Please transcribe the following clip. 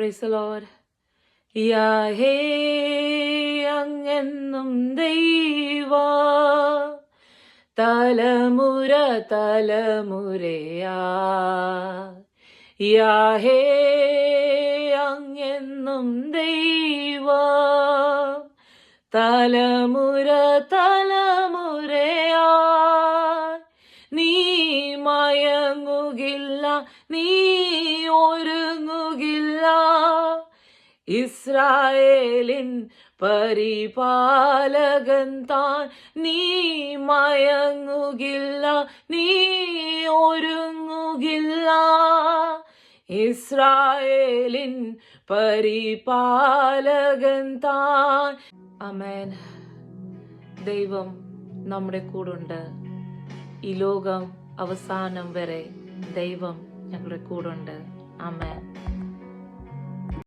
Price load യാഹേ അങ്ങെന്നും ദൈവ. തലമുര തലമുരയാ യാഹേ അങ്ങെന്നും ദൈവ. തലമുര തലമുരയാ നീ മയങ്ങുകില്ല നീ ഒരുങ്ങുകില്ല ഇസ്രായേലിൻ പരിപാലകൻ താൻ. നീ മയങ്ങുകില്ല നീ ഒരുങ്ങുകില്ല. ഇസ്രായേലിൻ പരിപാലകൻ താൻ. അമേൻ ദൈവം നമ്മുടെ കൂടുണ്ട്. ഈ ലോകം അവസാനം വരെ ദൈവം ഞങ്ങളുടെ കൂടുണ്ട്. അമേൻ